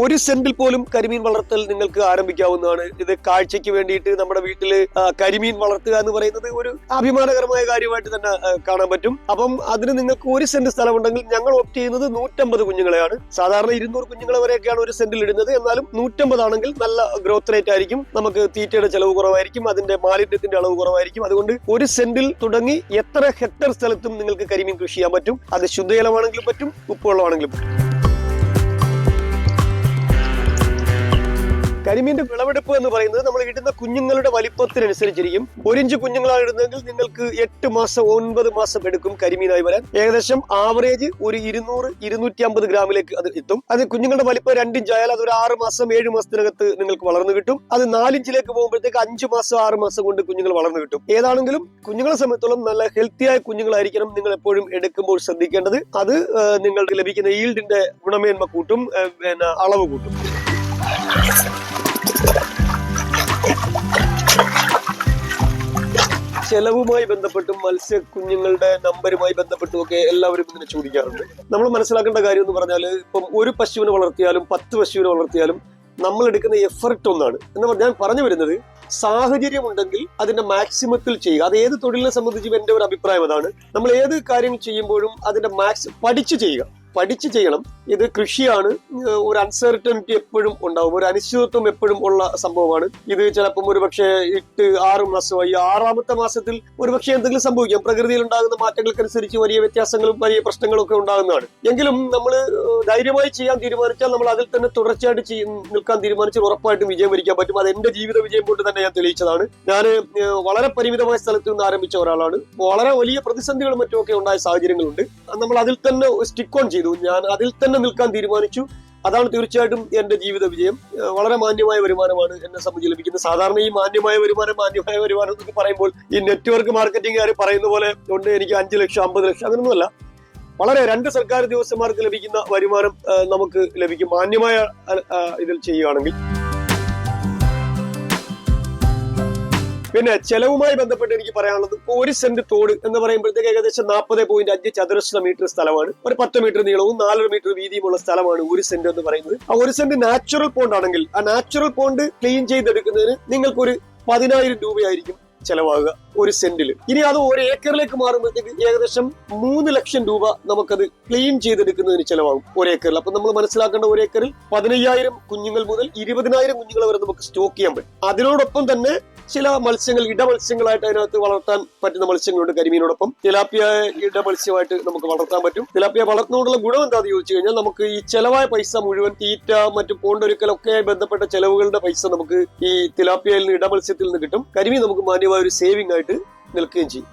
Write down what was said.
ഒരു സെന്റിൽ പോലും കരിമീൻ വളർത്തൽ നിങ്ങൾക്ക് ആരംഭിക്കാവുന്നതാണ്. ഇത് കാഴ്ചയ്ക്ക് വേണ്ടിയിട്ട് നമ്മുടെ വീട്ടിൽ കരിമീൻ വളർത്തുക എന്ന് പറയുന്നത് ഒരു അഭിമാനകരമായ കാര്യമായിട്ട് തന്നെ കാണാൻ പറ്റും. അപ്പം അതിന് നിങ്ങൾക്ക് ഒരു സെന്റ് സ്ഥലമുണ്ടെങ്കിൽ ഞങ്ങൾ ഓപ്റ്റ് ചെയ്യുന്നത് നൂറ്റമ്പത് കുഞ്ഞുങ്ങളെയാണ്. സാധാരണ ഇരുന്നൂറ് കുഞ്ഞുങ്ങളെ വരെയൊക്കെയാണ് ഒരു സെന്റിൽ ഇടുന്നത്. എന്നാലും നൂറ്റമ്പത് ആണെങ്കിൽ നല്ല ഗ്രോത്ത് റേറ്റ് ആയിരിക്കും. നമുക്ക് തീറ്റയുടെ ചെലവ് കുറവായിരിക്കും അതിന്റെ മാലിന്യത്തിന്റെ അളവ് കുറവായിരിക്കും. അതുകൊണ്ട് ഒരു സെന്റിൽ തുടങ്ങി എത്ര ഹെക്ടർ സ്ഥലത്തും നിങ്ങൾക്ക് കരിമീൻ കൃഷി ചെയ്യാൻ പറ്റും. അത് ശുദ്ധജലമാണെങ്കിലും പറ്റും ഉപ്പുവെള്ളമാണെങ്കിലും പറ്റും. കരിമീന്റെ വിളവെടുപ്പ് എന്ന് പറയുന്നത് നമ്മൾ ഇടുന്ന കുഞ്ഞുങ്ങളുടെ വലിപ്പത്തിനനുസരിച്ചിരിക്കും. ഒരിഞ്ച് കുഞ്ഞുങ്ങളാണ് ഇടുന്നതെങ്കിൽ നിങ്ങൾക്ക് എട്ട് മാസം ഒൻപത് മാസം എടുക്കും കരിമീനായി വരാൻ. ഏകദേശം ആവറേജ് ഒരു ഇരുന്നൂറ് ഇരുന്നൂറ്റി അമ്പത് ഗ്രാമിലേക്ക് അത് എത്തും. അത് കുഞ്ഞുങ്ങളുടെ വലിപ്പം രണ്ടിഞ്ച് ആയാൽ അത് ഒരു ആറ് മാസം ഏഴ് മാസത്തിനകത്ത് നിങ്ങൾക്ക് വളർന്നു കിട്ടും. അത് നാലിഞ്ചിലേക്ക് പോകുമ്പോഴത്തേക്ക് അഞ്ച് മാസം ആറ് മാസം കൊണ്ട് കുഞ്ഞുങ്ങൾ വളർന്നു കിട്ടും. ഏതാണെങ്കിലും കുഞ്ഞുങ്ങളെ സംബന്ധിച്ചോളം നല്ല ഹെൽത്തിയായ കുഞ്ഞുങ്ങളായിരിക്കണം നിങ്ങൾ എപ്പോഴും എടുക്കുമ്പോൾ ശ്രദ്ധിക്കേണ്ടത്. അത് നിങ്ങൾക്ക് ലഭിക്കുന്ന ഈൽഡിന്റെ ഗുണമേന്മ കൂട്ടും പിന്നെ അളവ് കൂട്ടും. ചെലവുമായി ബന്ധപ്പെട്ടും മത്സ്യ കുഞ്ഞുങ്ങളുടെ നമ്പരുമായി ബന്ധപ്പെട്ടും ഒക്കെ എല്ലാവരും ഇങ്ങനെ ചോദിക്കാറുണ്ട് നമ്മൾ മനസ്സിലാക്കേണ്ട കാര്യം എന്ന് പറഞ്ഞാൽ ഇപ്പം ഒരു പശുവിനെ വളർത്തിയാലും പത്ത് പശുവിനെ വളർത്തിയാലും നമ്മൾ എടുക്കുന്ന എഫർട്ട് ഒന്നാണ്. എന്ന് ഞാൻ പറഞ്ഞു വരുന്നത് സാഹചര്യം ഉണ്ടെങ്കിൽ അതിന്റെ മാക്സിമത്തിൽ ചെയ്യുക. അത് ഏത് തൊഴിലിനെ സംബന്ധിച്ചും എന്റെ ഒരു അഭിപ്രായം അതാണ്. നമ്മൾ ഏത് കാര്യം ചെയ്യുമ്പോഴും അതിന്റെ മാക്സ് പഠിച്ചു ചെയ്യുക. പഠിച്ചു ചെയ്യണം. ഇത് കൃഷിയാണ്. ഒരു അൺസെർട്ടനിറ്റി എപ്പോഴും ഉണ്ടാവും. ഒരു അനിശ്ചിതത്വം എപ്പോഴും ഉള്ള സംഭവമാണ്. ഇത് ചിലപ്പം ഒരു പക്ഷേ എട്ട് ആറ് മാസമായി ആറാമത്തെ മാസത്തിൽ ഒരു പക്ഷേ എന്തെങ്കിലും സംഭവിക്കാം. പ്രകൃതിയിൽ ഉണ്ടാകുന്ന മാറ്റങ്ങൾക്കനുസരിച്ച് വലിയ വ്യത്യാസങ്ങളും വലിയ പ്രശ്നങ്ങളും ഒക്കെ ഉണ്ടാകുന്നതാണ്. എങ്കിലും നമ്മൾ ധൈര്യമായി ചെയ്യാൻ തീരുമാനിച്ചാൽ നമ്മൾ അതിൽ തന്നെ തുടർച്ചയായിട്ട് നിൽക്കാൻ തീരുമാനിച്ചാൽ ഉറപ്പായിട്ടും വിജയം വരിക്കാൻ പറ്റും. അത് എന്റെ ജീവിത വിജയം കൊണ്ട് തന്നെ ഞാൻ തെളിയിച്ചതാണ്. ഞാൻ വളരെ പരിമിതമായ സ്ഥലത്ത് നിന്ന് ആരംഭിച്ച ഒരാളാണ്. വളരെ വലിയ പ്രതിസന്ധികളും മറ്റുമൊക്കെ ഉണ്ടായ സാഹചര്യങ്ങളുണ്ട്. നമ്മൾ അതിൽ തന്നെ സ്റ്റിക്ക് ഓൺ ചെയ്തു. ഞാൻ അതിൽ തന്നെ നിൽക്കാൻ തീരുമാനിച്ചു. അതാണ് തീർച്ചയായിട്ടും എന്റെ ജീവിത വിജയം. വളരെ മാന്യമായ വരുമാനമാണ് എന്നെ സംബന്ധിച്ച് ലഭിക്കുന്നത് സാധാരണ ഈ മാന്യമായ വരുമാനം മാന്യമായ വരുമാനം എന്നൊക്കെ പറയുമ്പോൾ ഈ നെറ്റ്വർക്ക് മാർക്കറ്റിംഗുകാർ പറയുന്ന പോലെ ഉണ്ട് എനിക്ക് അഞ്ച് ലക്ഷം അമ്പത് ലക്ഷം അങ്ങനെയൊന്നുമല്ല. വളരെ രണ്ട് സർക്കാർ ഉദ്യോഗസ്ഥന്മാർക്ക് ലഭിക്കുന്ന വരുമാനം നമുക്ക് ലഭിക്കും. മാന്യമായ ഇതിൽ ചെയ്യുകയാണെങ്കിൽ. പിന്നെ ചെലവുമായി ബന്ധപ്പെട്ട് എനിക്ക് പറയാനുള്ളത് ഒരു സെന്റ് തോട് എന്ന് പറയുമ്പോഴത്തേക്ക് ഏകദേശം നാൽപ്പത് പോയിന്റ് അഞ്ച് ചതുരശ്ര മീറ്റർ സ്ഥലമാണ്. ഒരു പത്ത് മീറ്റർ നീളവും നാലര മീറ്റർ വീതിയുമുള്ള സ്ഥലമാണ് ഒരു സെന്റ് എന്ന് പറയുന്നത്. ആ ഒരു സെന്റ് നാച്ചുറൽ പോണ്ട് ആണെങ്കിൽ ആ നാച്ചുറൽ പോണ്ട് ക്ലീൻ ചെയ്തെടുക്കുന്നതിന് നിങ്ങൾക്കൊരു പതിനായിരം രൂപയായിരിക്കും ചെലവാകുക ഒരു സെന്റിൽ ഇനി അത് ഒരു ഏക്കറിലേക്ക് മാറുമ്പോഴത്തേക്ക് ഏകദേശം മൂന്ന് ലക്ഷം രൂപ നമുക്കത് ക്ലീൻ ചെയ്തെടുക്കുന്നതിന് ചെലവാകും ഒരു ഏക്കറിൽ. അപ്പൊ നമ്മൾ മനസ്സിലാക്കേണ്ട ഒരു ഏക്കറിൽ പതിനയ്യായിരം കുഞ്ഞുങ്ങൾ മുതൽ ഇരുപതിനായിരം കുഞ്ഞുങ്ങൾ വരെ നമുക്ക് സ്റ്റോക്ക് ചെയ്യാൻ പറ്റും. അതിനോടൊപ്പം തന്നെ ചില മത്സ്യങ്ങൾ ഇട മത്സ്യങ്ങളായിട്ട് അതിനകത്ത് വളർത്താൻ പറ്റുന്ന മത്സ്യങ്ങളുണ്ട്. കരിമീനോടൊപ്പം തിലാപ്പിയ ഇട മത്സ്യമായിട്ട് നമുക്ക് വളർത്താൻ പറ്റും. തിലാപ്പിയ വളർത്തുന്നതിനുള്ള ഗുണം എന്താണെന്ന് ചോദിച്ചു കഴിഞ്ഞാൽ നമുക്ക് ഈ ചെലവായ പൈസ മുഴുവൻ തീറ്റ മറ്റു പോണ്ടൊരുക്കലൊക്കെ ബന്ധപ്പെട്ട ചെലവുകളുടെ പൈസ നമുക്ക് ഈ തിലാപ്പിയയിൽ നിന്ന് ഇടമത്സ്യത്തിൽ നിന്ന് കിട്ടും. കരിമീൻ നമുക്ക് മാന്യമായ ഒരു സേവിംഗ് ആയിട്ട് നിൽക്കുകയും ചെയ്യും.